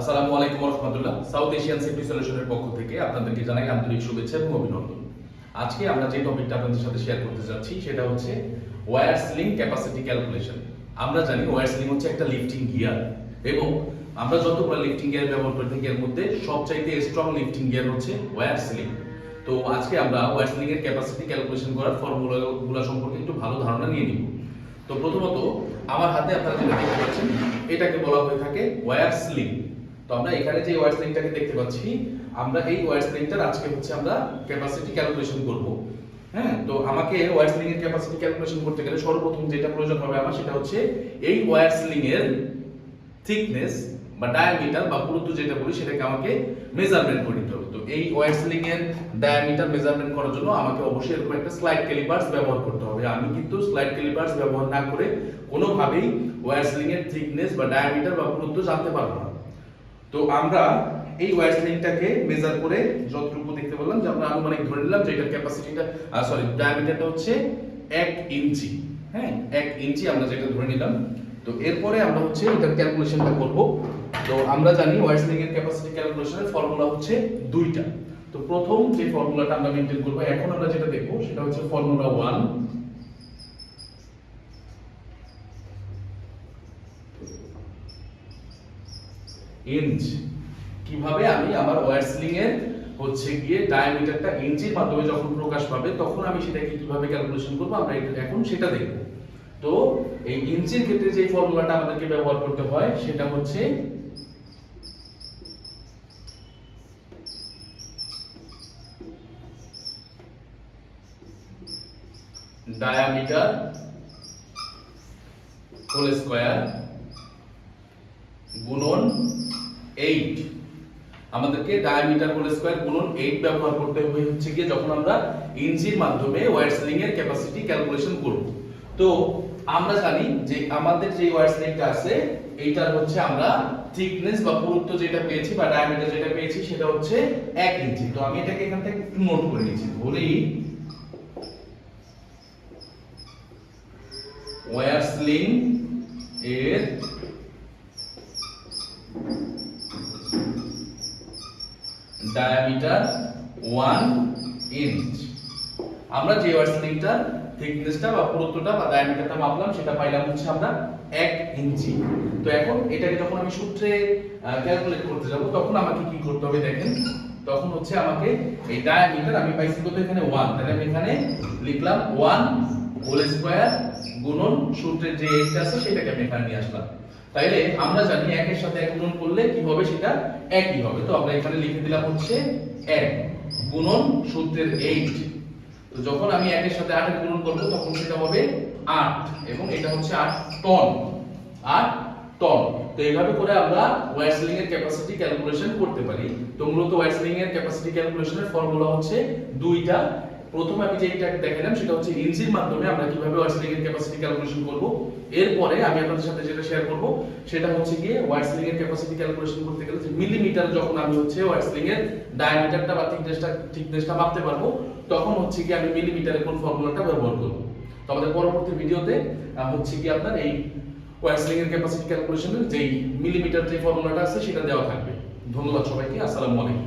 আসসালামু আলাইকুম রহমতুল্লাহ সাউথ এশিয়ান সেফটি সলিউশনের পক্ষ থেকে আপনাদেরকে জানাই আন্তরিক শুভেচ্ছা এবং অভিনন্দন। আজকে আমরা যে টপিকটা আপনাদের সাথে শেয়ার করতে যাচ্ছি, সেটা হচ্ছে ওয়্যার স্লিং ক্যাপাসিটি ক্যালকুলেশন আমরা জানি ওয়্যার স্লিং হচ্ছে একটা লিফটিং গিয়ার এবং আমরা যতগুলো লিফটিং গিয়ার ব্যবহার করে থাকি এর মধ্যে সবচাইতে স্ট্রং লিফটিং গিয়ার হচ্ছে ওয়্যার স্লিং তো আজকে আমরা ওয়্যার স্লিং এর ক্যাপাসিটি ক্যালকুলেশন করার ফর্মুলাগুলো সম্পর্কে একটু ভালো ধারণা নিয়ে নিব। তো প্রথমত, আমার হাতে আপনারা যেটা দেখতে পাচ্ছেন, এটাকে বলা হয়ে থাকে ওয়্যার স্লিং তো আমরা এখানে যে ওয়্যার স্লিংটাকে দেখতে পাচ্ছি, আমরা এই ওয়্যার স্লিংটার আজকে হচ্ছে আমরা ক্যাপাসিটি ক্যালকুলেশন করব। হ্যাঁ তো আমাকে ওয়্যার স্লিং এর ক্যাপাসিটি ক্যালকুলেশন করতে গেলে সর্বপ্রথম যেটা প্রয়োজন হবে আমার সেটা হচ্ছে এই ওয়্যার স্লিং এর থিকনেস বা ডায়ামিটার বা পুরুত্ব যেটা বলি সেটাকে আমাকে মেজারমেন্ট করে নিতে হবে। তো এই ওয়্যার স্লিং এর ডায়ামিটার মেজারমেন্ট করার জন্য আমাকে অবশ্যই এরকম একটা স্লাইড ক্যালিপার্স ব্যবহার করতে হবে। আমি কিন্তু স্লাইড ক্যালিপার্স ব্যবহার না করে কোনোভাবেই ওয়্যার স্লিং এর থিকনেস বা ডায়ামিটার বা পুরুত্ব জানতে পারব না। তো আমরা এই ওয়্যার স্লিংটাকে মেজার করে যতটুকু দেখতে পেলাম যে আমরা আনুমানিক ধরে নিলাম যে এটার ক্যাপাসিটিটা সরি ডায়ামিটারটা হচ্ছে এক ইঞ্চি। হ্যাঁ এক ইঞ্চি আমরা যেটা ধরে নিলাম। তো এরপরে আমরা হচ্ছে এটার ক্যালকুলেশনটা করব। তো আমরা জানি ওয়্যার স্লিং এর ক্যাপাসিটি ক্যালকুলেশনের ফর্মুলা হচ্ছে দুইটা। তো প্রথম যে ফর্মুলাটা আমরা মেনটেন করব, এখন আমরা যেটা দেখব, সেটা হচ্ছে ফর্মুলা ওয়ান ইঞ্চ কীভাবে আমি আমার ওয়্যার স্লিং এর হচ্ছে গিয়ে ডায়ামিটারটা ইঞ্চির মাধ্যমে যখন প্রকাশ পাবে, তখন আমি সেটাকে কীভাবে ক্যালকুলেশন করব? আমরা এখন সেটা দেখব। তো এই ইঞ্চির ক্ষেত্রে যে ফর্মুলাটা আমাদেরকে ব্যবহার করতে হয়, সেটা হচ্ছে ডায়ামিটার হোল স্কয়ার গুণন 8 আমাদেরকে ডায়ামিটার হোল স্কয়ার গুণন 8 ব্যবহার করতে হবে হচ্ছে গিয়ে যখন আমরা ইঞ্চির মাধ্যমে ওয়্যার স্লিং এর ক্যাপাসিটি ক্যালকুলেশন করব। তো আমরা জানি যে আমাদের যে ওয়্যার স্লিংটা আছে, এইটার হচ্ছে আমরা থিকনেস বা পুরুত্ব যেটা পেয়েছি বা ডায়ামিটার যেটা পেয়েছি সেটা হচ্ছে 1 ইঞ্চি। তো আমি এটাকে এখান থেকে নোট করে নিয়েছি ধরি ওয়্যার স্লিং এর ডায়ামিটার ওয়ান ইঞ্চ আমরা যে ওয়ার থিকনেসটা বা পুরুত্বটা বা ডায়ামিটারটা মাপলাম, সেটা পাইলাম হচ্ছে আমরা এক ইঞ্চি। তো এখন এটাকে যখন আমি সূত্রে ক্যালকুলেট করতে যাব, তখন আমাকে কি করতে হবে দেখেন? তখন হচ্ছে আমাকে এই ডায়ামিটার আমি পাইছি কত এখানে? ওয়ান তাহলে আমি এখানে লিখলাম ওয়ান হোল স্কয়ার গুণন সূত্রের যে এইটা আছে, সেটাকে আমি এখানে নিয়ে আসলাম। তাইলে আমরা জানি একের সাথে এক গুণন করলে কি হবে সেটা একই হবে। তো আমরা এখানে লিখে দিলাম হচ্ছে এক গুণন সূত্রের এইট তো যখন আমি একের সাথে আটের গুণন করব, তখন সেটা হবে আট এবং এটা হচ্ছে আট টন আট টন তো এইভাবে করে আমরা ওয়ারসলিং এর ক্যাপাসিটি ক্যালকুলেশন করতে পারি। তো মূলত ওয়ারসলিং এর ক্যাপাসিটি ক্যালকুলেশনের ফর্মুলা হচ্ছে দুইটা প্রথমে আমি যেটা দেখালাম, সেটা হচ্ছে ইঞ্চির মাধ্যমে আমরা কীভাবে ওয়ারসলিং এর ক্যাপাসিটি ক্যালকুলেশন করব। এরপরে আমি আপনাদের সাথে যেটা শেয়ার করব, সেটা হচ্ছে গিয়ে ওয়ারসলিং এর ক্যাপাসিটি ক্যালকুলেশন করতে গেলে যে মিলিমিটার যখন আমি হচ্ছে ওয়ারসলিং এর ডায়ামিটারটা বা থিকনেসটা থিকনেসটা মাপতে পারব, তখন হচ্ছে কি আমি মিলিমিটারের কোন ফর্মুলাটা ব্যবহার করব। তো আমাদের পরবর্তী ভিডিওতে হচ্ছে কি আপনার এই ওয়ারসলিং এর ক্যাপাসিটি ক্যালকুলেশনের যেই মিলিমিটার যে ফর্মুলাটা আছে, সেটা দেওয়া থাকবে। ধন্যবাদ সবাইকে, আসসালামু আলাইকুম।